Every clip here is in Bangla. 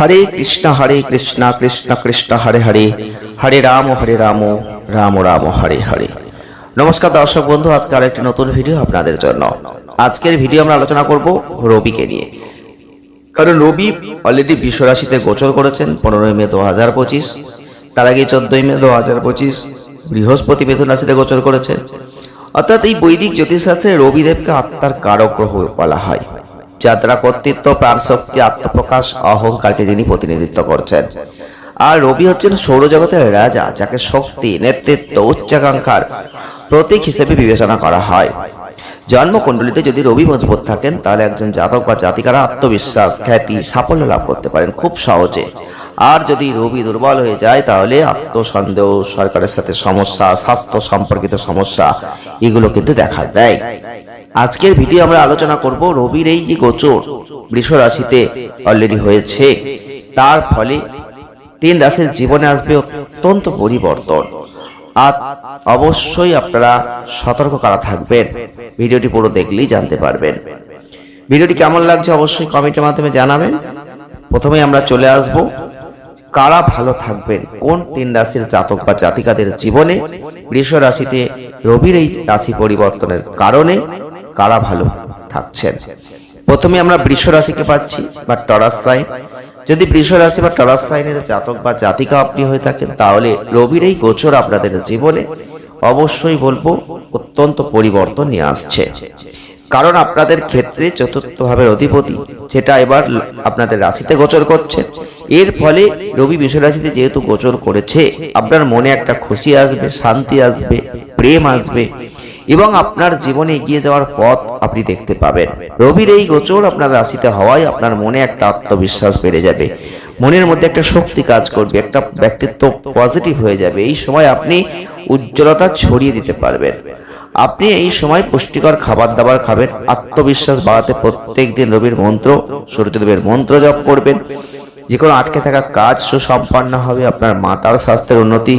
হরে কৃষ্ণ হরে কৃষ্ণ কৃষ্ণ কৃষ্ণ, হরে হরে। হরে রাম হরে রাম রাম রাম, হরে হরে। নমস্কার দর্শক বন্ধু আজকে আরেকটি নতুন ভিডিও আপনাদের জন্য। আজকের ভিডিও আমরা আলোচনা করব রবিকে নিয়ে। কারণ রবি অলরেডি বিশ্ব রাশিতে গোচর করেছেন পনেরোই মে দু হাজার পঁচিশ, তার আগে চোদ্দই মে দু হাজার পঁচিশ বৃহস্পতি মিথুন রাশিতে গোচর করেছেন। অর্থাৎ এই বৈদিক জ্যোতিষশাস্ত্রে রবিদেবকে আত্মার কারক গ্রহ বলা হয়। দ্বারা কর্তৃত্ব, প্রাণশক্তি, আত্মপ্রকাশ, অহংকারকে যিনি প্রতিনিধিত্ব করছেন। আর রবি হচ্ছেন সৌরজগতের রাজা, যাকে শক্তি, নেতৃত্ব, উচ্চাকাঙ্ক্ষার প্রতীক হিসেবে বিবেচনা করা হয়। জন্মকুণ্ডলিতে যদি রবি মজবুত থাকেন, তাহলে একজন জাতক বা জাতিকারা আত্মবিশ্বাস, খ্যাতি, সাফল্য লাভ করতে পারেন খুব সহজে। আর যদি রবি দুর্বল হয়ে যায়, তাহলে আত্মসন্দেহ, সরকারের সাথে সমস্যা, স্বাস্থ্য সম্পর্কিত সমস্যা, এগুলো কিন্তু দেখা দেয়। আজকের ভিডিও আমরা আলোচনা করব রবির এই যে গোচর বৃষ রাশিতে অলরেডি হয়েছে। তার ফলে তিন রাশির জীবনে আসবে অত্যন্ত পরিবর্তন। আর অবশ্যই আপনারা সতর্ক করা থাকবেন, ভিডিওটি পুরো দেখলেই জানতে পারবেন। ভিডিওটি কেমন লাগছে অবশ্যই কমেন্টের মাধ্যমে জানাবেন। প্রথমে আমরা চলে আসব কারা ভালো থাকবেন? কোন তিন রাশির জাতক বা জাতিকাদের জীবনে বৃষ রাশিতে রবির এই রাশি পরিবর্তনের কারণে কারা ভালো থাকছেন? প্রথমে আমরা বৃষ রাশিকে পাচ্ছি বা টরাস সাইন। যদি বৃষ রাশি বা টরাস সাইনের জাতক বা জাতিকা আপনি হয়ে থাকেন, তাহলে রবির এই গোচর আপনাদের জীবনে অবশ্যই বলব, অত্যন্ত পরিবর্তন নিয়ে আসছে। কারণ আপনাদের ক্ষেত্রে চতুর্থ ভাবের অধিপতি যেটা এবার আপনাদের রাশিতে গোচর করছে। এর ফলে রবি রাশিতে যেহেতু গোচর করেছে, আপনার মনে একটা খুশি আসবে, শান্তি আসবে, প্রেম আসবে এবং আপনার জীবনে এগিয়ে যাওয়ার পথ আপনি দেখতে পাবেন। রবির এই গোচর আপনার রাশিতে হওয়ায় আপনার মনে একটা আত্মবিশ্বাস বেড়ে যাবে। মনের মধ্যে একটা শক্তি কাজ করবে, একটা ব্যক্তিত্ব পজিটিভ হয়ে যাবে। এই সময় আপনি উজ্জ্বলতা ছড়িয়ে দিতে পারবেন। আপনি এই সময় পুষ্টিকর খাবার দাবার খাবেন, আত্মবিশ্বাস বাড়াতে প্রত্যেক দিন রবির মন্ত্র, সূর্যদেবের মন্ত্র জপ করবেন। যে কোনো আটকে থাকা কাজ সুসম্পন্ন হবে, আপনার মাতার স্বাস্থ্যের উন্নতি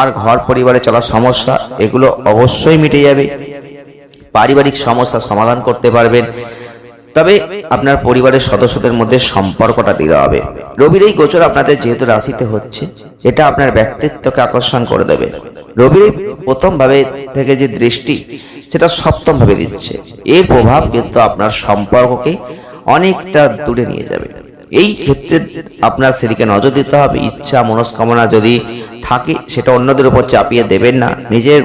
আর ঘর পরিবারে চলার সমস্যা, এগুলো অবশ্যই মিটে যাবে। পারিবারিক সমস্যা সমাধান করতে পারবেন। তবে আপনার পরিবারের সদস্যদের মধ্যে সম্পর্কটা দৃঢ় হবে। রবির এই গোচর আপনাদের যেহেতু রাশিতে হচ্ছে, এটা আপনার ব্যক্তিত্বকে আকর্ষণ করে দেবে। রবির প্রথম ভাবে থেকে যে দৃষ্টি, সেটা সপ্তম ভাবে দিচ্ছে। এর প্রভাব কিন্তু আপনার সম্পর্ককে অনেকটা দূরে নিয়ে যাবে। এই ক্ষেত্রে আপনার সেদিকে নজর দিতে হবে। ইচ্ছা, মনস্কামনা যদি থাকে, সেটা অন্যদের উপর চাপিয়ে দেবেন না। নিজের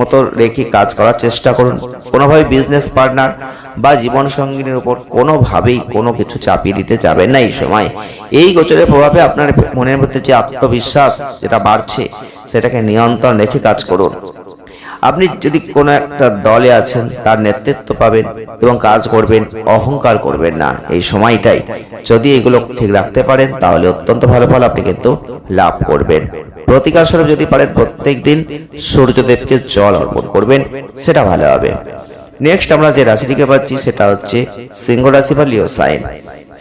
মতো রেখে কাজ করার চেষ্টা করুন। কোনোভাবে বিজনেস পার্টনার বা জীবন সঙ্গিনীর উপর কোনোভাবেই কোনো কিছু চাপিয়ে দিতে যাবেন না এই সময়। এই গোচরের প্রভাবে আপনার মনের মধ্যে যে আত্মবিশ্বাস যেটা বাড়ছে, সেটাকে নিয়ন্ত্রণ রেখে কাজ করুন। আপনি যদি কোনো একটা দলে আছেন, তার নেতৃত্ব পাবেন। এবং কাজ করবেন, অহংকার করবেন না। এই সময়টাই যদি এগুলো ঠিক রাখতে পারেন, তাহলে অত্যন্ত ভালো ফল আপনি কিন্তু লাভ করবেন। প্রতিকার স্বরূপ যদি পারেন, প্রত্যেক দিন সূর্যদেবকে জল অর্পণ করবেন, সেটা ভালো হবে। নেক্সট আমরা যে রাশিটিকে পাচ্ছি, সেটা হচ্ছে সিংহ রাশি বা লিও সাইন।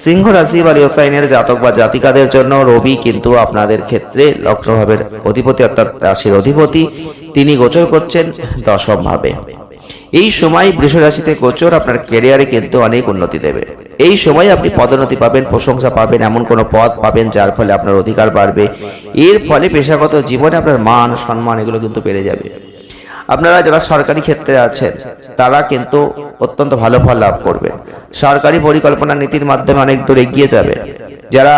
সিংহ রাশি বা লিও সাইনের জাতক বা জাতিকাদের জন্য রবি কিন্তু আপনাদের ক্ষেত্রে লক্ষ্যভাবের অধিপতি, অর্থাৎ রাশির অধিপতি। তিনি গোচর করছেন দশম ভাবে। এই সময় বৃষ রাশিতে গোচর আপনার ক্যারিয়ারে কিন্তু অনেক উন্নতি দেবে। এই সময় আপনি পদোন্নতি পাবেন, প্রশংসা পাবেন, এমন কোনো পদ পাবেন যার ফলে আপনার অধিকার বাড়বে। এর ফলে পেশাগত জীবনে আপনার মান, সম্মান এগুলো কিন্তু বেড়ে যাবে। আপনারা যারা সরকারি ক্ষেত্রে আছেন, তারা কিন্তু অত্যন্ত ভালো ফল লাভ করবেন। সরকারি পরিকল্পনা নীতির মাধ্যমে অনেক দূর এগিয়ে যাবে যারা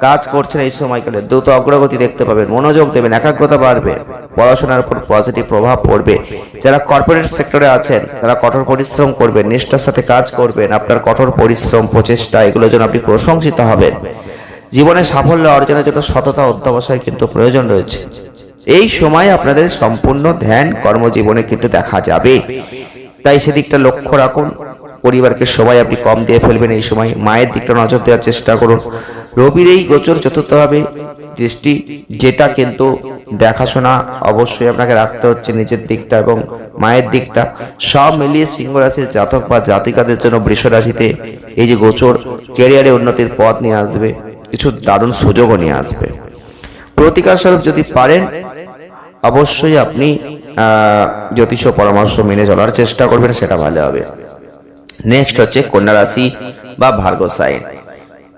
কাজ করছেন এই সময়কালে, দ্রুত অগ্রগতি দেখতে পাবেন, মনোযোগ দেবেন, একাগ্রতা বাড়বে, পড়াশোনার উপর পজিটিভ প্রভাব পড়বে। যারা কর্পোরেট সেক্টরে আছেন, তারা কঠোর পরিশ্রম করবেন, নিষ্ঠার সাথে কাজ করবেন, আপনার কঠোর পরিশ্রম, প্রচেষ্টা, এগুলোর জন্য আপনি প্রশংসিত হবেন। জীবনে সাফল্য অর্জনের জন্য সততা, অধ্যবসায় কিন্তু প্রয়োজন রয়েছে। এই সময় আপনাদের সম্পূর্ণ ধ্যান, কর্মজীবনে কিন্তু দেখা যাবে। তাই সেদিকটা লক্ষ্য রাখুন পরিবারকে সবাই আপনি কম দিয়ে ফেলবেন এই সময়। মায়ের দিকটা নজর দেওয়ার চেষ্টা করুন। রবির এই গোচর চতুর্থভাবে দৃষ্টি যেটা কিন্তু দেখাশোনা অবশ্যই আপনাকে রাখতে হচ্ছে নিজের দিকটা এবং মায়ের দিকটা। সব মিলিয়ে সিংহ জাতক বা জাতিকাদের জন্য বৃষ রাশিতে এই যে গোচর ক্যারিয়ারে উন্নতির পথ নিয়ে আসবে, কিছু দারুণ সুযোগও নিয়ে আসবে। প্রতিকার স্বরূপ যদি পারেন, অবশ্যই আপনি জ্যোতিষ পরামর্শ মেনে চলার চেষ্টা করবেন, সেটা ভালো হবে। নেক্সট হচ্ছে কন্যা রাশি বা ভার্গ সাইন।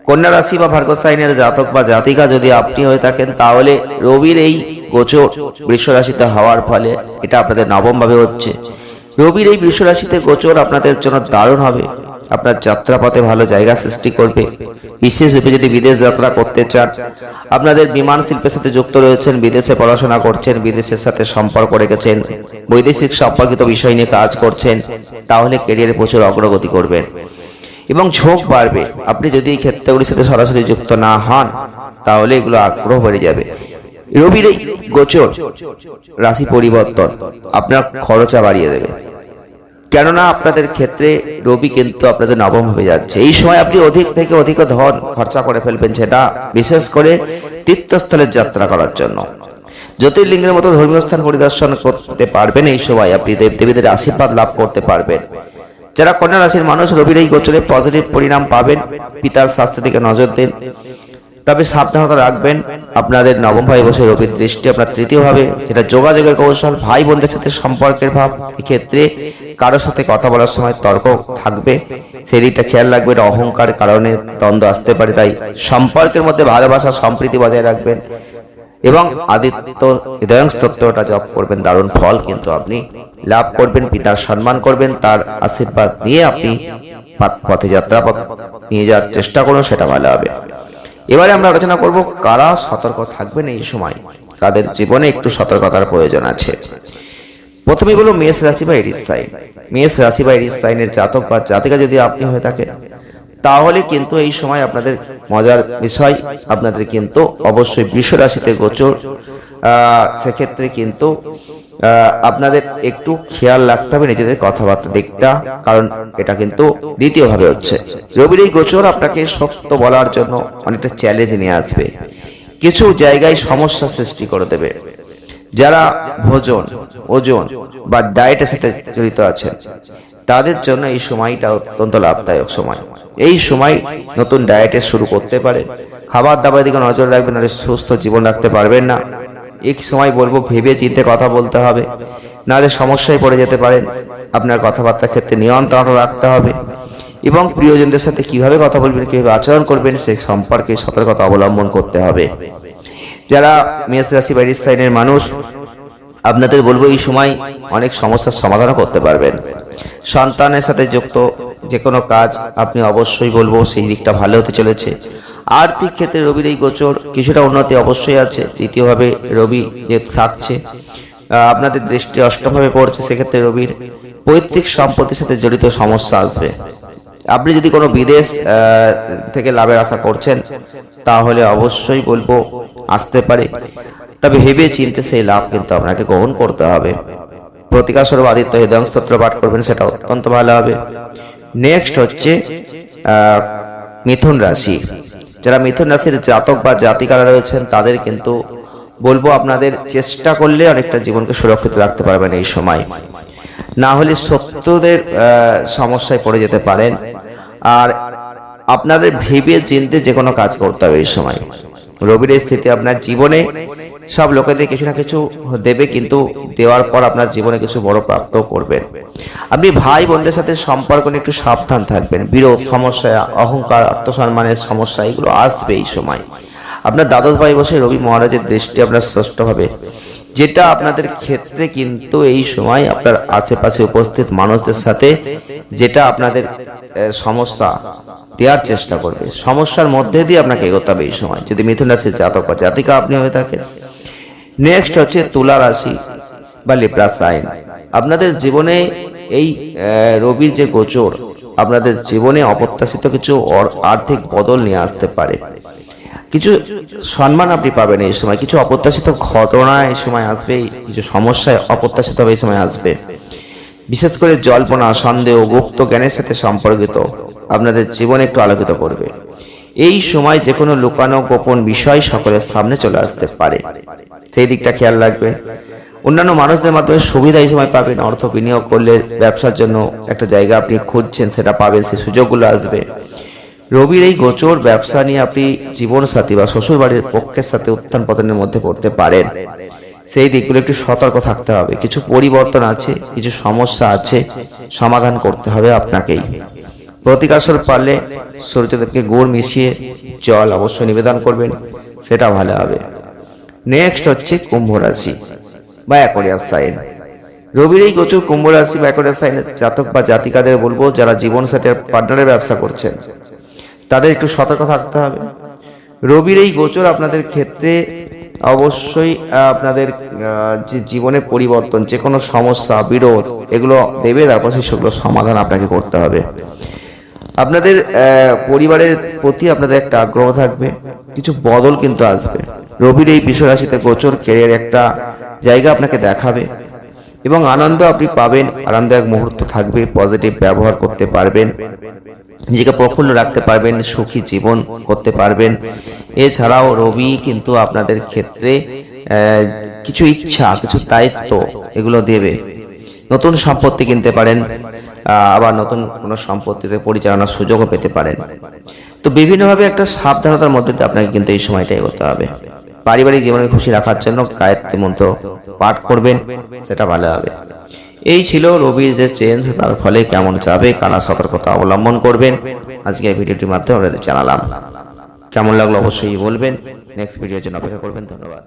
কন্যা রাশি বা ভার্গ সাইনের জাতক বা জাতিকা যদি আপনি হয়ে থাকেন, তাহলে রবির এই গোচর বৃষ রাশিতে হওয়ার ফলে এটা আপনাদের নবম ভাবে হচ্ছে। রবির এই বৃষ রাশিতে গোচর আপনাদের জন্য দারুণ হবে। আপনার যাত্রাপথে ভালো জায়গা সৃষ্টি করবে। বিশেষরূপে যদি বিদেশ যাত্রা করতে চান, আপনাদের বিমান শিল্পের সাথে যুক্ত রয়েছেন, বিদেশে পড়াশোনা করছেন, বিদেশের সাথে সম্পর্ক রেখেছেন, বৈদেশিক সম্পর্কিত বিষয় নিয়ে কাজ করছেন, তাহলে কেরিয়ারে প্রচুর অগ্রগতি করবেন। এবং ঝোঁক বাড়বে। আপনি যদি এই ক্ষেত্রগুলির সাথে সরাসরি যুক্ত না হন, তাহলে এগুলো আগ্রহ বেড়ে যাবে। রবির গোচর, রাশি পরিবর্তন, আপনার খরচা বাড়িয়ে দেবে। কেননা আপনাদের ক্ষেত্রে রবি কিন্তু আপনাদের নবম হয়ে যাচ্ছে। এই সময় আপনি অধিক থেকে অধিক ধন খরচা করে ফেলবেন সেটা বিশেষ করে তীর্থস্থলের যাত্রা করার জন্য। জ্যোতির্লিঙ্গের মতো ধর্মীয় স্থান পরিদর্শন করতে পারবেন এই সময় আপনি দেবদেবীদের আশীর্বাদ লাভ করতে পারবেন। যারা কন্যা রাশির মানুষ, রবির এই গোচরে পজিটিভ পরিণাম পাবেন। পিতার স্বাস্থ্যের দিকে নজর দিন। তবে সাবধানতা রাখবেন। আপনাদের নবম ভাই বসে রবির দৃষ্টি আপনার তৃতীয় ভাবে, যেটা যোগাযোগের কৌশল ভাই বোনদের সাথে সম্পর্কের ভাব। এক্ষেত্রে কারোর সাথে কথা বলার সময় তর্ক থাকবে সেই দিকটা খেয়াল রাখবেন অহংকার কারণে দ্বন্দ্ব আসতে পারে, তাই সম্পর্কের মধ্যে ভালোবাসা, সম্প্রীতি বজায় রাখবেন এবং আদিত্য হৃদয়ং স্তোত্রটা জপ করবেন, দারুণ ফল কিন্তু আপনি লাভ করবেন, পিতার সম্মান করবেন, তার আশীর্বাদ নিয়ে আপনি পথে যাত্রা পথ নিয়ে যাওয়ার চেষ্টা করুন, সেটা ভালো হবে। এবারে আমরা আলোচনা করব কারা সতর্ক থাকবেন এই সময় তাদের জীবনে একটু সতর্কতার প্রয়োজন আছে। প্রথমে বলো মেষ রাশি বা এরিস সাইন মেষ রাশি বা এরিস সাইনের জাতক বা জাতিকা যদি আপনি হয়ে থাকেন, তাহলে কিন্তু এই সময় আপনাদের মজার বিষয়, আপনাদের কিন্তু অবশ্যই বৃষ রাশিতে গোচর। সেক্ষেত্রে কিন্তু আপনাদের একটু খেয়াল রাখতে হবে নিজেদের কথাবার্তা দিকটা, কারণ এটা কিন্তু দ্বিতীয়ভাবে হচ্ছে। রবির এই গোচর আপনাকে শক্ত বলার জন্য অনেকটা চ্যালেঞ্জ নিয়ে আসবে। কিছু জায়গায় সমস্যা সৃষ্টি করে দেবে। যারা ভোজন, ওজন বা ডায়েটের সাথে জড়িত আছেন তাদের জন্য এই সময়টা অত্যন্ত লাভদায়ক সময়। এই সময় নতুন ডায়েটে শুরু করতে পারে, খাবার দাবার দিকে নজর রাখবেন নাহলে সুস্থ জীবন রাখতে পারবেন না। এক সময় বলব, ভেবে চিন্তে কথা বলতে হবে, নাহলে সমস্যায় পড়ে যেতে পারেন। আপনার কথাবার্তার ক্ষেত্রে নিয়ন্ত্রণ রাখতে হবে এবং প্রিয়জনদের সাথে কীভাবে কথা বলবেন, কীভাবে আচরণ করবেন, সে সম্পর্কে সতর্কতা অবলম্বন করতে হবে। যারা মেষ রাশি বা স্থানীয় মানুষ, আপনাদের বলব এই সময় অনেক সমস্যার সমাধানও করতে পারবেন। সন্তানের সাথে যুক্ত যে কোনো কাজ আপনি অবশ্যই বলব সেই দিকটা ভালো হতে চলেছে। আর্থিক ক্ষেত্রে রবির এই গোচর কিছুটা উন্নতি অবশ্যই আছে। তৃতীয়ভাবে রবি যে থাকছে আপনাদের দৃষ্টি অষ্টমভাবে পড়ছে, সেক্ষেত্রে রবির পৈতৃক সম্পত্তির সাথে জড়িত সমস্যা আসবে। আপনি যদি কোনো বিদেশ থেকে লাভের আশা করছেন, তাহলে অবশ্যই বলব আসতে পারে। তবে ভেবে চিনতে সেই লাভ কিন্তু আপনাকে গ্রহণ করতে হবে। প্রতিকার স্বরূপ আদিত্য হৃদয় স্তোত্র পাঠ করবেন, সেটা অত্যন্ত ভালো হবে। নেক্সট হচ্ছে মিথুন রাশি। যারা মিথুন রাশির জাতক বা জাতিকারা রয়েছেন, তাদের কিন্তু বলব আপনাদের চেষ্টা করলে অনেকটা জীবনকে সুরক্ষিত রাখতে পারবেন এই সময়। না হলে শত্রুদের সমস্যায় পড়ে যেতে পারেন। আর আপনাদের ভেবে চিনতে যে কোনো কাজ করতে হবে এই সময়। রবির স্থিতি আপনার জীবনে সব লোকেদের কিছু না কিছু দেবে, কিন্তু দেওয়ার পর আপনার জীবনে কিছু বড় প্রাপ্ত করবেন আপনি ভাই বোনদের সাথে সম্পর্ক নিয়ে একটু সাবধান থাকবেন। বিরোধ সমস্যা, অহংকার, আত্মসম্মানের সমস্যা, এগুলো আসবে এই সময়। আপনার দ্বাদশ ভাই বসে রবি মহারাজের দৃষ্টি আপনার ষষ্ঠ হবে। যেটা আপনাদের ক্ষেত্রে কিন্তু এই সময় আপনার আশেপাশে উপস্থিত মানুষদের সাথে যেটা আপনাদের সমস্যা দেওয়ার চেষ্টা করবে। সমস্যার মধ্যে দিয়ে আপনাকে এগোতে হবে এই সময়। যদি মিথুন রাশির জাতক বা জাতিকা আপনি হয়ে থাকেন। নেক্সট হচ্ছে তুলা রাশি বা লিপ্রা সাইন আপনাদের জীবনে এই রবির যে গোচর, আপনাদের জীবনে অপ্রত্যাশিত কিছু আর্থিক বদল নিয়ে আসতে পারে। কিছু সম্মান আপনি পাবেন এই সময়। কিছু অপ্রত্যাশিত ঘটনা এই সময় আসবে। কিছু সমস্যায় অপ্রত্যাশিত এই সময় আসবে। বিশেষ করে জল্পনা, সন্দেহ, গুপ্ত জ্ঞানের সাথে সম্পর্কিত। আপনাদের জীবন একটু আলোকিত করবে। এই সময় যে কোনো লুকানো গোপন বিষয় সকলের সামনে চলে আসতে পারে। সেই দিকটা খেয়াল রাখবে। অন্যান্য মানুষদের মাধ্যমে সুবিধা এই সময় পাবেন। অর্থ বিনিয়োগ করলে ব্যবসার জন্য একটা জায়গা আপনি খুঁজছেন, সেটা পাবেন, সেই সুযোগগুলো আসবে। রবির এই গোচর ব্যবসা নিয়ে আপনি জীবনসাথী বা শ্বশুর বাড়ির পক্ষের সাথে উত্থান পতনের মধ্যে পড়তে পারেন। সেই দিকগুলো একটু সতর্ক থাকতে হবে। কিছু পরিবর্তন আছে, কিছু সমস্যা আছে, সমাধান করতে হবে আপনাকেই। প্রতিকাশর পারলে সূর্যদেবকে গুড় মিশিয়ে জল অবশ্যই নিবেদন করবেন সেটা ভালো হবে। নেক্সট হচ্ছে কুম্ভ রাশি বা অ্যাকোরিয়াস সাইন রবির এই গোচর কুম্ভ রাশি বা অ্যাকোরিয়াস সাইনের জাতক বা জাতিকাদের বলব, যারা জীবন সাথে পার্টনারের ব্যবসা করছেন, তাদের একটু সতর্ক থাকতে হবে। রবির এই গোচর আপনাদের ক্ষেত্রে অবশ্যই আপনাদের যে জীবনে পরিবর্তন, যে কোনো সমস্যা, বিরোধ, এগুলো দেবে, তারপর সেগুলো সমাধান আপনাকে করতে হবে। আপনাদের পরিবারের প্রতি আপনাদের একটা আগ্রহ থাকবে, কিছু বদল কিন্তু আসবে। রবির এই বিষয় রাশিতে গোচর কেরিয়ার একটা জায়গা আপনাকে দেখাবে এবং আনন্দ আপনি পাবেন আনন্দদায়ক মুহূর্ত থাকবে পজিটিভ ব্যবহার করতে পারবেন। নিজেকে প্রফুল্ল রাখতে পারবেন, সুখী জীবন করতে পারবেন। এছাড়াও রবি কিন্তু আপনাদের ক্ষেত্রে কিছু ইচ্ছা, কিছু দায়িত্ব এগুলো দেবে। নতুন সম্পত্তি কিনতে পারেন আবার নতুন কোনো সম্পত্তিতে পরিচালনার সুযোগও পেতে পারেন। তো বিভিন্নভাবে একটা সাবধানতার মধ্যে আপনাকে কিন্তু এই সময়টা এগোতে হবে। পারিবারিক জীবনে খুশি রাখার জন্য গায়ত্রী মন্ত্র পাঠ করবেন, সেটা ভালো হবে। এই ছিল রবির যে চেঞ্জ তার ফলে কেমন যাবে কানা সতর্কতা অবলম্বন করবেন আজকে ভিডিওটির মাধ্যমে আপনাদের জানালাম। কেমন লাগল অবশ্যই বলবেন। নেক্সট ভিডিওর জন্য অপেক্ষা করবেন, ধন্যবাদ।